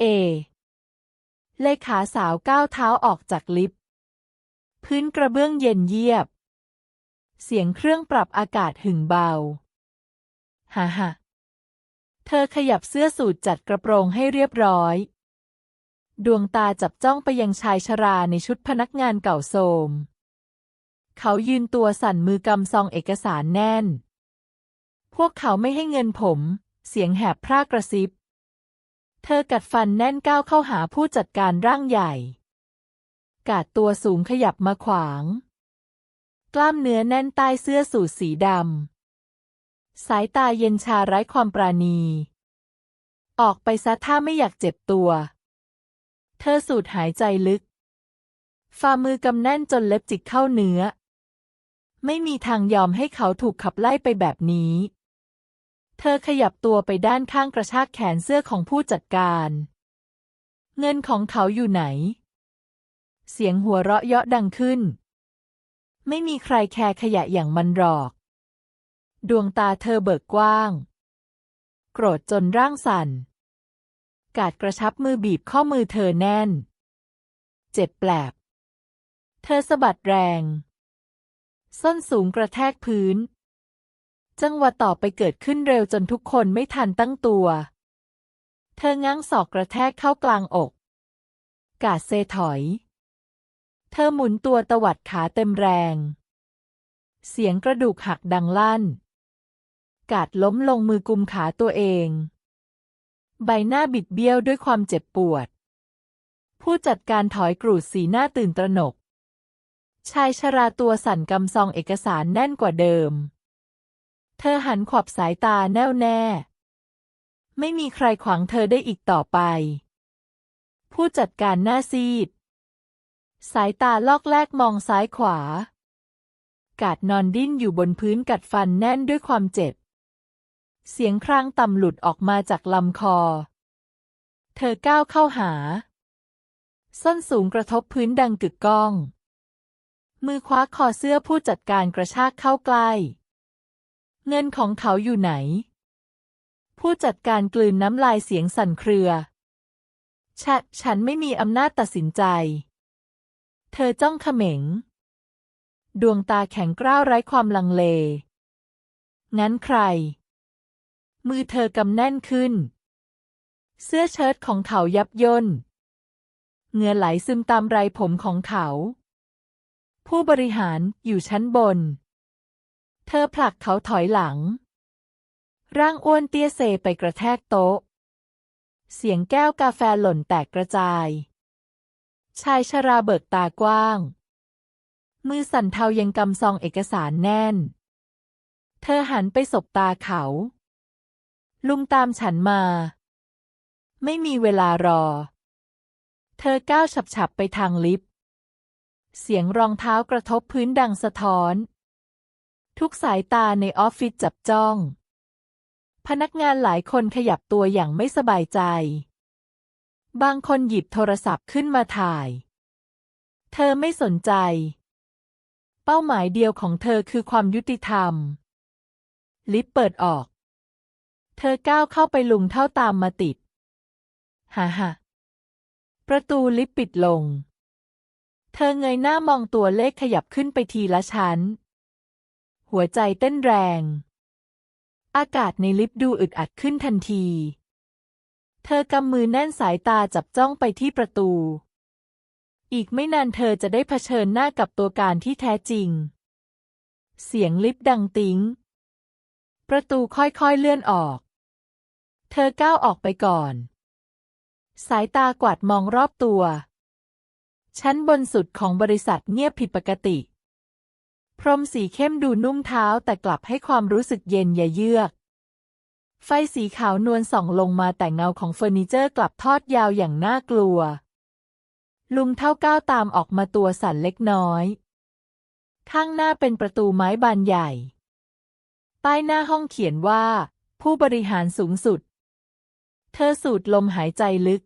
เอ เลขาสาวก้าวเท้าออกจากลิฟต์ พื้นกระเบื้องเย็นเยียบ เสียงเครื่องปรับอากาศหึ่งเบา ฮ่าฮ่าเธอขยับเสื้อสูทจัดกระโปรงให้เรียบร้อย ดวงตาจับจ้องไปยังชายชราในชุดพนักงานเก่าโทม เขายืนตัวสั่นมือกำซองเอกสารแน่น พวกเขาไม่ให้เงินผม เสียงแหบพร่ากระซิบ เธอกัดฟันแน่นก้าวเข้าหาผู้จัดการร่างใหญ่ กาดตัวสูงขยับมาขวาง กล้ามเนื้อแน่นใต้เสื้อสูทสีดำ สายตาเย็นชาไร้ความปราณี ออกไปซะถ้าไม่อยากเจ็บตัว เธอสูดหายใจลึก ฝ่ามือกำแน่นจนเล็บจิกเข้าเนื้อ ไม่มีทางยอมให้เขาถูกขับไล่ไปแบบนี้ เธอขยับตัวไปด้านข้างกระชากแขนเสื้อของผู้จัดการ เงินของเขาอยู่ไหน เสียงหัวเราะเยาะดังขึ้น ไม่มีใครแคร์ขยะอย่างมันหรอก ดวงตาเธอเบิกกว้าง โกรธจนร่างสั่น กาดกระชับมือบีบข้อมือเธอแน่น เจ็บแปลบ เธอสะบัดแรง ส้นสูงกระแทกพื้น จังหวะต่อไปเกิดขึ้นเร็วจนทุกคนไม่ทันตั้งตัว เธอง้างศอกกระแทกเข้ากลางอก กาดเซถอย เธอหมุนตัวตวัดขาเต็มแรง เสียงกระดูกหักดังลั่น กาดล้มลงมือกุมขาตัวเอง ใบหน้าบิดเบี้ยวด้วยความเจ็บปวด ผู้จัดการถอยกรูดสีหน้าตื่นตระหนก ชายชราตัวสั่นกำซองเอกสารแน่นกว่าเดิม เธอหันขอบสายตาแน่วแน่ ไม่มีใครขวางเธอได้อีกต่อไป ผู้จัดการหน้าซีด สายตาลอกแลกมองซ้ายขวา กาดนอนดิ้นอยู่บนพื้นกัดฟันแน่นด้วยความเจ็บ เสียงครางต่ำหลุดออกมาจากลำคอ เธอก้าวเข้าหา ส้นสูงกระทบพื้นดังกึกก้อง มือคว้าคอเสื้อผู้จัดการกระชากเข้าใกล้ เงินของเขาอยู่ไหน ผู้จัดการกลืนน้ำลายเสียงสั่นเครือฉะฉันไม่มีอำนาจตัดสินใจ เธอจ้องเขม็ง ดวงตาแข็งกร้าวไร้ความลังเล งั้นใคร มือเธอกำแน่นขึ้น เสื้อเชิ้ตของเขายับย่นเหงื่อไหลซึมตามไรผมของเขา ผู้บริหารอยู่ชั้นบน เธอผลักเขาถอยหลัง ร่างอ้วนเตี้ยเซไปกระแทกโต๊ะ เสียงแก้วกาแฟหล่นแตกกระจาย ชายชราเบิกตากว้าง มือสั่นเทายังกำซองเอกสารแน่น เธอหันไปสบตาเขา ลุงตามฉันมา ไม่มีเวลารอ เธอก้าวฉับๆไปทางลิฟต์เสียงรองเท้ากระทบพื้นดังสะท้อน ทุกสายตาในออฟฟิศจับจ้อง พนักงานหลายคนขยับตัวอย่างไม่สบายใจ บางคนหยิบโทรศัพท์ขึ้นมาถ่าย เธอไม่สนใจ เป้าหมายเดียวของเธอคือความยุติธรรม ลิฟต์เปิดออก เธอก้าวเข้าไปลุงเท่าตามมาติดฮ่าฮ่าประตูลิฟต์ปิดลง เธอเงยหน้ามองตัวเลขขยับขึ้นไปทีละชั้น หัวใจเต้นแรง อากาศในลิฟต์ดูอึดอัดขึ้นทันที เธอกำมือแน่นสายตาจับจ้องไปที่ประตู อีกไม่นานเธอจะได้เผชิญหน้ากับตัวการที่แท้จริง เสียงลิฟต์ดังติ้ง ประตูค่อยๆเลื่อนออก เธอก้าวออกไปก่อน สายตากวาดมองรอบตัว ชั้นบนสุดของบริษัทเงียบผิดปกติ พรมสีเข้มดูนุ่มเท้าแต่กลับให้ความรู้สึกเย็นยะเยือก ไฟสีขาวนวลส่องลงมาแต่เงาของเฟอร์นิเจอร์กลับทอดยาวอย่างน่ากลัว ลุงเท่าก้าวตามออกมาตัวสั่นเล็กน้อย ข้างหน้าเป็นประตูไม้บานใหญ่ ป้ายหน้าห้องเขียนว่า ผู้บริหารสูงสุด เธอสูดลมหายใจลึก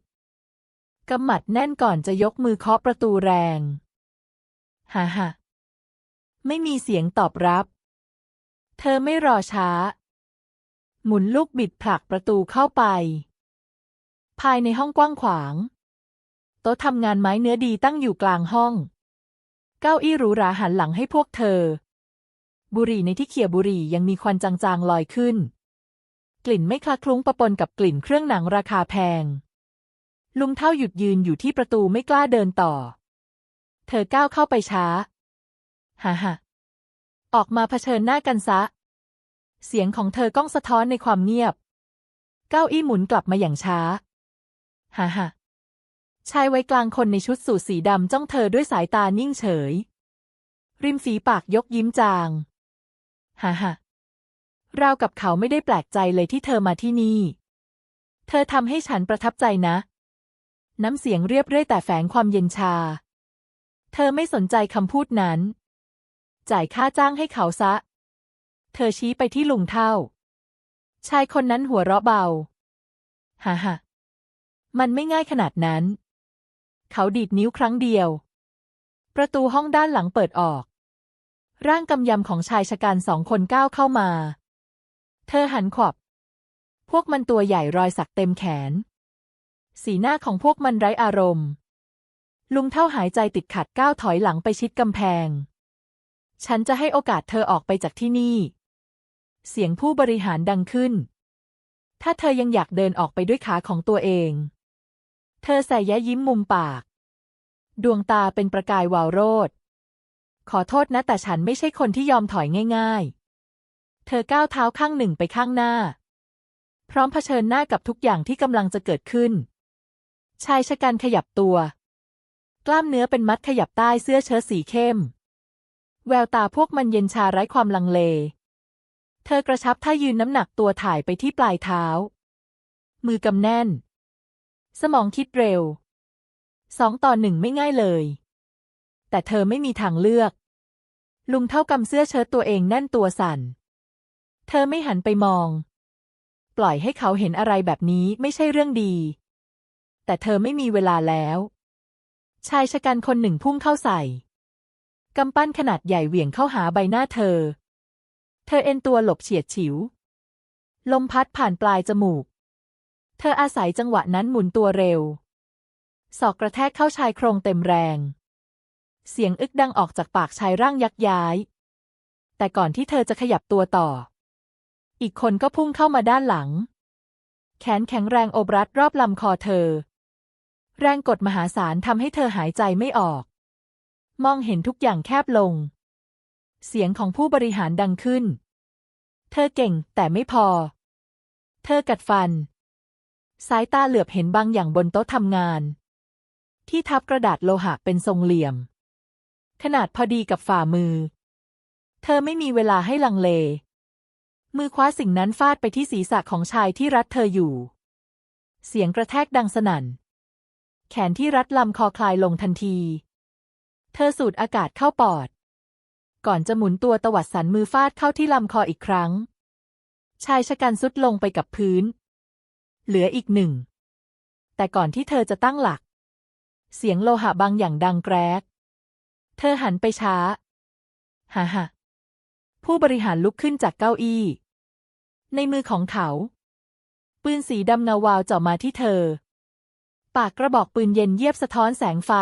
กำหมัดแน่นก่อนจะยกมือเคาะประตูแรง ฮ่าฮ่า ไม่มีเสียงตอบรับ เธอไม่รอช้า หมุนลูกบิดผลักประตูเข้าไป ภายในห้องกว้างขวาง โต๊ะทำงานไม้เนื้อดีตั้งอยู่กลางห้อง เก้าอี้หรูหราหันหลังให้พวกเธอ บุหรี่ในที่เขี่ยบุหรี่ยังมีควันจางๆลอยขึ้น กลิ่นไม่คละคลุ้งปะปนกับกลิ่นเครื่องหนังราคาแพง ลุงเท่าหยุดยืนอยู่ที่ประตูไม่กล้าเดินต่อ เธอก้าวเข้าไปช้า ฮ่าฮ่าออกมาเผชิญหน้ากันซะ เสียงของเธอก้องสะท้อนในความเงียบ เก้าอี้หมุนกลับมาอย่างช้าฮ่าฮ่าชายไว้กลางคนในชุดสูทสีดำจ้องเธอด้วยสายตานิ่งเฉย ริมฝีปากยกยิ้มจางฮ่าฮ่าราวกับเขาไม่ได้แปลกใจเลยที่เธอมาที่นี่ เธอทำให้ฉันประทับใจนะ น้ำเสียงเรียบเรื่อยแต่แฝงความเย็นชา เธอไม่สนใจคำพูดนั้น จ่ายค่าจ้างให้เขาซะ เธอชี้ไปที่ลุงเท่า ชายคนนั้นหัวเราะเบา ฮ่าฮ่ามันไม่ง่ายขนาดนั้น เขาดีดนิ้วครั้งเดียว ประตูห้องด้านหลังเปิดออก ร่างกำยำของชายชะกันสองคนก้าวเข้ามา เธอหันขวับ พวกมันตัวใหญ่รอยสักเต็มแขน สีหน้าของพวกมันไร้อารมณ์ ลุงเท่าหายใจติดขัดก้าวถอยหลังไปชิดกำแพง ฉันจะให้โอกาสเธอออกไปจากที่นี่ เสียงผู้บริหารดังขึ้น ถ้าเธอยังอยากเดินออกไปด้วยขาของตัวเอง เธอใส่แย้ยิ้มมุมปาก ดวงตาเป็นประกายวาวโรด ขอโทษนะแต่ฉันไม่ใช่คนที่ยอมถอยง่าย ๆ เธอก้าวเท้าข้างหนึ่งไปข้างหน้า พร้อมเผชิญหน้ากับทุกอย่างที่กำลังจะเกิดขึ้น ชายชะกันขยับตัว กล้ามเนื้อเป็นมัดขยับใต้เสื้อเชิ้ตสีเข้ม แววตาพวกมันเย็นชาไร้ความลังเล เธอกระชับท่ายืนน้ำหนักตัวถ่ายไปที่ปลายเท้า มือกำแน่น สมองคิดเร็ว สองต่อหนึ่งไม่ง่ายเลย แต่เธอไม่มีทางเลือก ลุงเท่ากำเสื้อเชิ้ตตัวเองแน่นตัวสั่น เธอไม่หันไปมอง ปล่อยให้เขาเห็นอะไรแบบนี้ไม่ใช่เรื่องดี แต่เธอไม่มีเวลาแล้ว ชายชะกันคนหนึ่งพุ่งเข้าใส่ กำปั้นขนาดใหญ่เหวี่ยงเข้าหาใบหน้าเธอ เธอเอ็นตัวหลบเฉียดฉิว ลมพัดผ่านปลายจมูก เธออาศัยจังหวะนั้นหมุนตัวเร็ว ศอกกระแทกเข้าชายโครงเต็มแรง เสียงอึกดังออกจากปากชายร่างยักย้าย แต่ก่อนที่เธอจะขยับตัวต่อ อีกคนก็พุ่งเข้ามาด้านหลัง แขนแข็งแรงโอบรัดรอบลำคอเธอ แรงกดมหาศาลทำให้เธอหายใจไม่ออก มองเห็นทุกอย่างแคบลง เสียงของผู้บริหารดังขึ้น เธอเก่งแต่ไม่พอ เธอกัดฟัน สายตาเหลือบเห็นบางอย่างบนโต๊ะทำงาน ที่ทับกระดาษโลหะเป็นทรงเหลี่ยม ขนาดพอดีกับฝ่ามือ เธอไม่มีเวลาให้ลังเล มือคว้าสิ่งนั้นฟาดไปที่ศีรษะของชายที่รัดเธออยู่ เสียงกระแทกดังสนั่น แขนที่รัดลำคอคลายลงทันที เธอสูดอากาศเข้าปอด ก่อนจะหมุนตัวตวัดสันมือฟาดเข้าที่ลำคออีกครั้ง ชายชะกันสุดลงไปกับพื้น เหลืออีกหนึ่ง แต่ก่อนที่เธอจะตั้งหลัก เสียงโลหะบางอย่างดังแกรก เธอหันไปช้าฮ่าฮ่าผู้บริหารลุกขึ้นจากเก้าอี้ ในมือของเขา ปืนสีดำเงาวาวเจ่อมาที่เธอ ปากกระบอกปืนเย็นเยียบสะท้อนแสงไฟ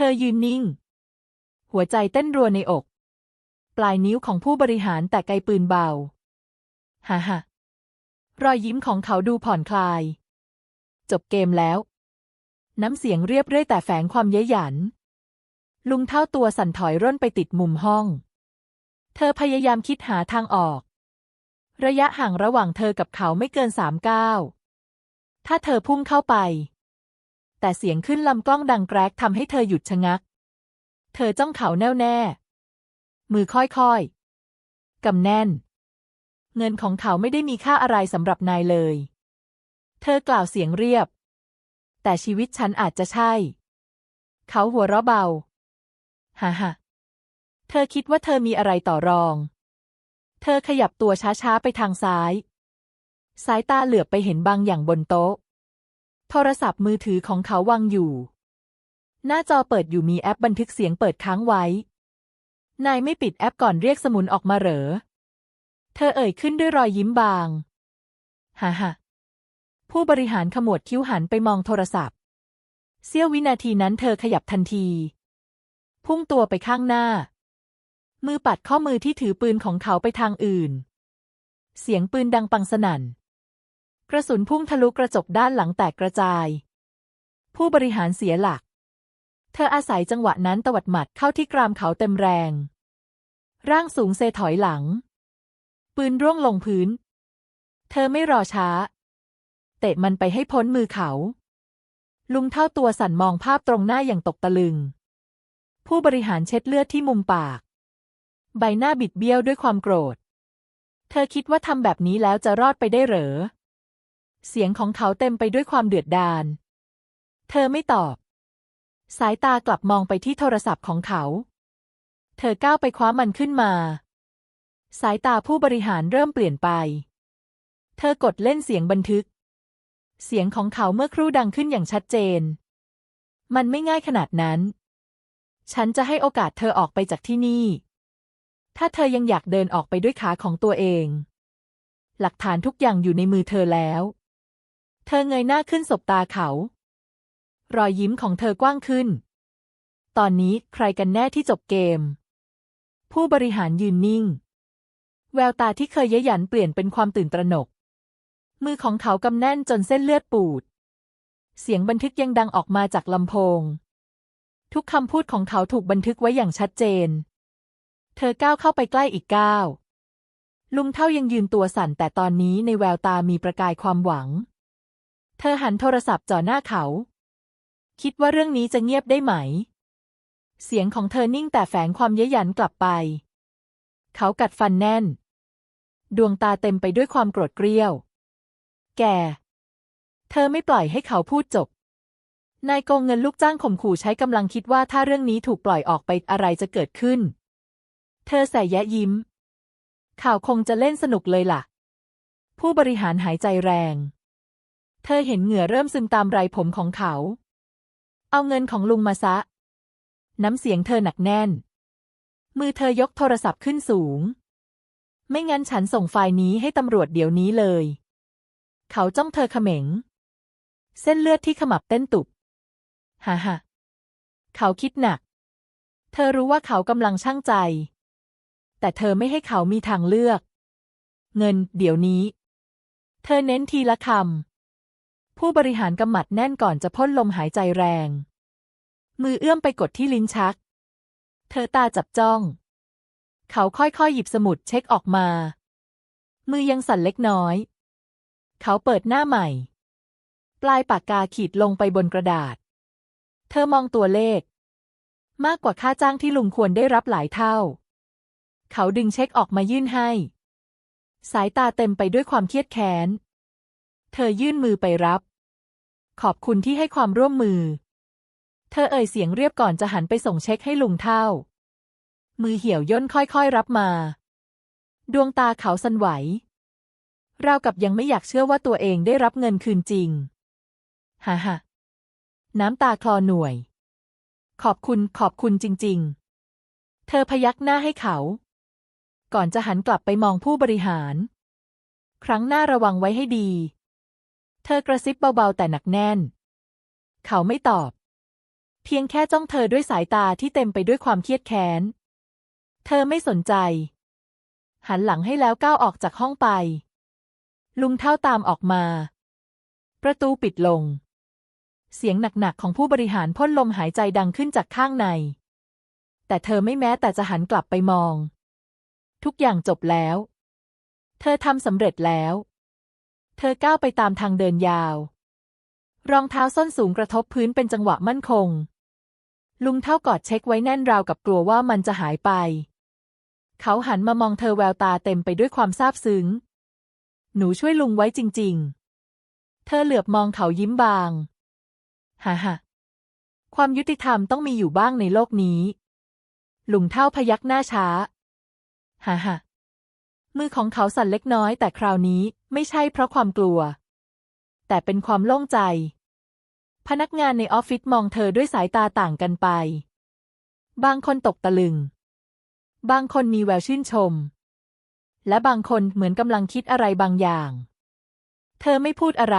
เธอยืนนิ่ง หัวใจเต้นรัวในอก ปลายนิ้วของผู้บริหารแต่ไกลปืนเบาฮ่าฮ่ารอยยิ้มของเขาดูผ่อนคลาย จบเกมแล้ว น้ำเสียงเรียบเรื่อยแต่แฝงความเย้ยหยัน ลุงเท่าตัวสั่นถอยร่นไปติดมุมห้อง เธอพยายามคิดหาทางออก ระยะห่างระหว่างเธอกับเขาไม่เกินสามก้าวถ้าเธอพุ่งเข้าไป แต่เสียงขึ้นลำกล้องดังแกรกทำให้เธอหยุดชะงัก เธอจ้องเขาแน่วแน่ มือค่อยๆ กำแน่น เงินของเขาไม่ได้มีค่าอะไรสำหรับนายเลย เธอกล่าวเสียงเรียบ แต่ชีวิตฉันอาจจะใช่ เขาหัวเราะเบา ฮ่าฮ่าเธอคิดว่าเธอมีอะไรต่อรอง เธอขยับตัวช้าๆไปทางซ้าย สายตาเหลือบไปเห็นบางอย่างบนโต๊ะ โทรศัพท์มือถือของเขาวางอยู่ หน้าจอเปิดอยู่มีแอปบันทึกเสียงเปิดค้างไว้ นายไม่ปิดแอปก่อนเรียกสมุนออกมาเหรอ เธอเอ่ยขึ้นด้วยรอยยิ้มบาง ฮ่าฮ่าผู้บริหารขมวดคิ้วหันไปมองโทรศัพท์ เสี้ยววินาทีนั้นเธอขยับทันที พุ่งตัวไปข้างหน้า มือปัดข้อมือที่ถือปืนของเขาไปทางอื่น เสียงปืนดังปังสนั่น กระสุนพุ่งทะลุกระจกด้านหลังแตกกระจาย ผู้บริหารเสียหลัก เธออาศัยจังหวะนั้นตวัดหมัดเข้าที่กรามเขาเต็มแรง ร่างสูงเซถอยหลัง ปืนร่วงลงพื้น เธอไม่รอช้า เตะมันไปให้พ้นมือเขา ลุงเท่าตัวสั่นมองภาพตรงหน้าอย่างตกตะลึง ผู้บริหารเช็ดเลือดที่มุมปาก ใบหน้าบิดเบี้ยวด้วยความโกรธ เธอคิดว่าทำแบบนี้แล้วจะรอดไปได้เหรอ เสียงของเขาเต็มไปด้วยความเดือดดาล เธอไม่ตอบ สายตากลับมองไปที่โทรศัพท์ของเขา เธอก้าวไปคว้ามันขึ้นมา สายตาผู้บริหารเริ่มเปลี่ยนไป เธอกดเล่นเสียงบันทึก เสียงของเขาเมื่อครู่ดังขึ้นอย่างชัดเจน มันไม่ง่ายขนาดนั้น ฉันจะให้โอกาสเธอออกไปจากที่นี่ ถ้าเธอยังอยากเดินออกไปด้วยขาของตัวเองหลักฐานทุกอย่างอยู่ในมือเธอแล้ว เธอเงยหน้าขึ้นสบตาเขา รอยยิ้มของเธอกว้างขึ้น ตอนนี้ใครกันแน่ที่จบเกม ผู้บริหารยืนนิ่ง แววตาที่เคยเย้ยหยันเปลี่ยนเป็นความตื่นตระหนก มือของเขากำแน่นจนเส้นเลือดปูด เสียงบันทึกยังดังออกมาจากลำโพง ทุกคำพูดของเขาถูกบันทึกไว้อย่างชัดเจน เธอก้าวเข้าไปใกล้อีกก้าวลุงเท่ายังยืนตัวสั่นแต่ตอนนี้ในแววตามีประกายความหวัง เธอหันโทรศัพท์จ่อหน้าเขา คิดว่าเรื่องนี้จะเงียบได้ไหม เสียงของเธอนิ่งแต่แฝงความเย้ยหยันกลับไป เขากัดฟันแน่น ดวงตาเต็มไปด้วยความโกรธเกรี้ยว แก เธอไม่ปล่อยให้เขาพูดจบ นายโกงเงินลูกจ้างข่มขู่ใช้กำลังคิดว่าถ้าเรื่องนี้ถูกปล่อยออกไปอะไรจะเกิดขึ้น เธอใส่แยะยิ้ม ข่าวคงจะเล่นสนุกเลยล่ะ ผู้บริหารหายใจแรง เธอเห็นเหงื่อเริ่มซึมตามไรผมของเขา เอาเงินของลุงมาซะ น้ำเสียงเธอหนักแน่น มือเธอยกโทรศัพท์ขึ้นสูง ไม่งั้นฉันส่งไฟล์นี้ให้ตำรวจเดี๋ยวนี้เลย เขาจ้องเธอเขม็ง เส้นเลือดที่ขมับเต้นตุบฮ่าฮ่าเขาคิดหนัก เธอรู้ว่าเขากำลังช่างใจ แต่เธอไม่ให้เขามีทางเลือก เงิน เดี๋ยวนี้ เธอเน้นทีละคำ ผู้บริหารกำหมัดแน่นก่อนจะพ่นลมหายใจแรง มือเอื้อมไปกดที่ลิ้นชัก เธอตาจับจ้อง เขาค่อยๆ หยิบสมุดเช็คออกมา มือยังสั่นเล็กน้อย เขาเปิดหน้าใหม่ ปลายปากกาขีดลงไปบนกระดาษ เธอมองตัวเลข มากกว่าค่าจ้างที่ลุงควรได้รับหลายเท่า เขาดึงเช็คออกมายื่นให้ สายตาเต็มไปด้วยความเครียดแค้น เธอยื่นมือไปรับ ขอบคุณที่ให้ความร่วมมือ เธอเอ่ยเสียงเรียบก่อนจะหันไปส่งเช็คให้ลุงเท่า มือเหี่ยวย่นค่อยๆรับมา ดวงตาเขาสั่นไหวราวกับยังไม่อยากเชื่อว่าตัวเองได้รับเงินคืนจริง ฮ่าฮ่าน้ำตาคลอหน่วย ขอบคุณขอบคุณจริง ๆ เธอพยักหน้าให้เขา ก่อนจะหันกลับไปมองผู้บริหาร ครั้งหน้าระวังไว้ให้ดี เธอกระซิบเบาๆแต่หนักแน่น เขาไม่ตอบ เพียงแค่จ้องเธอด้วยสายตาที่เต็มไปด้วยความเครียดแค้น เธอไม่สนใจ หันหลังให้แล้วก้าวออกจากห้องไป ลุงเท่าตามออกมา ประตูปิดลง เสียงหนักๆของผู้บริหารพ่นลมหายใจดังขึ้นจากข้างใน แต่เธอไม่แม้แต่จะหันกลับไปมอง ทุกอย่างจบแล้ว เธอทำสำเร็จแล้ว เธอก้าวไปตามทางเดินยาว รองเท้าส้นสูงกระทบพื้นเป็นจังหวะมั่นคง ลุงเท่ากอดเช็คไว้แน่นราวกับกลัวว่ามันจะหายไป เขาหันมามองเธอแววตาเต็มไปด้วยความซาบซึ้ง หนูช่วยลุงไว้จริง ๆ เธอเหลือบมองเขายิ้มบาง ฮ่าฮ่าความยุติธรรมต้องมีอยู่บ้างในโลกนี้ ลุงเท่าพยักหน้าช้า ฮ่าฮ่า มือของเขาสั่นเล็กน้อยแต่คราวนี้ไม่ใช่เพราะความกลัว แต่เป็นความโล่งใจ พนักงานในออฟฟิศมองเธอด้วยสายตาต่างกันไป บางคนตกตะลึง บางคนมีแววชื่นชม และบางคนเหมือนกำลังคิดอะไรบางอย่าง เธอไม่พูดอะไร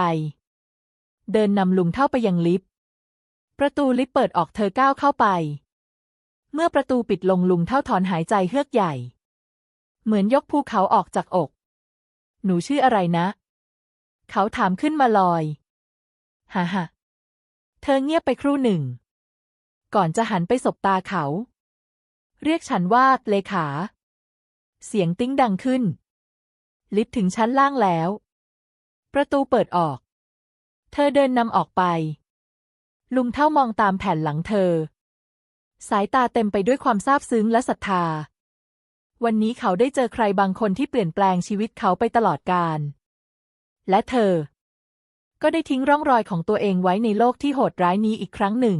เดินนำลุงเท่าไปยังลิฟต์ ประตูลิฟต์เปิดออกเธอก้าวเข้าไป เมื่อประตูปิดลงลุงเท่าถอนหายใจเฮือกใหญ่ เหมือนยกภูเขาออกจากอก หนูชื่ออะไรนะ เขาถามขึ้นมาลอย ฮ่าฮ่าเธอเงียบไปครู่หนึ่ง ก่อนจะหันไปสบตาเขา เรียกฉันว่าเลขา เสียงติ้งดังขึ้น ลิฟต์ถึงชั้นล่างแล้ว ประตูเปิดออก เธอเดินนำออกไป ลุงเท่ามองตามแผ่นหลังเธอ สายตาเต็มไปด้วยความซาบซึ้งและศรัทธา วันนี้เขาได้เจอใครบางคนที่เปลี่ยนแปลงชีวิตเขาไปตลอดกาล และเธอ ก็ได้ทิ้งร่องรอยของตัวเองไว้ในโลกที่โหดร้ายนี้อีกครั้งหนึ่ง